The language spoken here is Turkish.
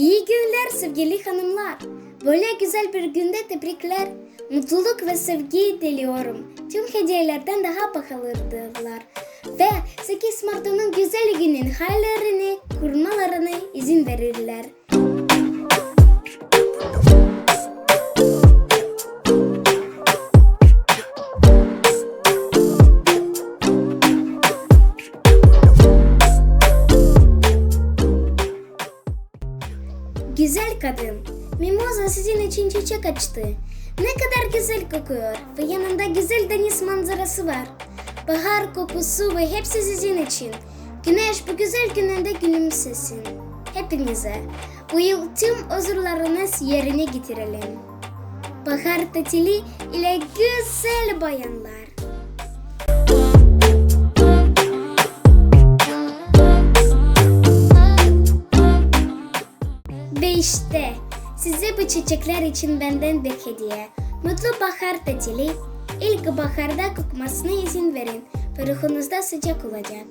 İyi günler sevgili hanımlar. Böyle güzel bir günde tebrikler. Mutluluk ve sevgi diliyorum. Tüm hediyelerden daha pahalıdırlar. Ve 8 Mart'ın güzel günün hayallerini kurmalarına izin verirler. Güzel kadın. Mimoza sizin için çiçek açtı. Ne kadar güzel kokuyor ve yanında güzel deniz manzarası var. Bahar kokusu ve hepsi sizin için. Güneş bu güzel gününde gülümsesin. Hepinize bu yıl tüm özürleriniz yerine getirelim. Bahar tatili ile güzel bayanlar. İşte size bu çiçekler için benden bir hediye. Mutlu bahar tatili. İlk baharda kokmasına izin verin. ve ruhunuzda sıcak olacak.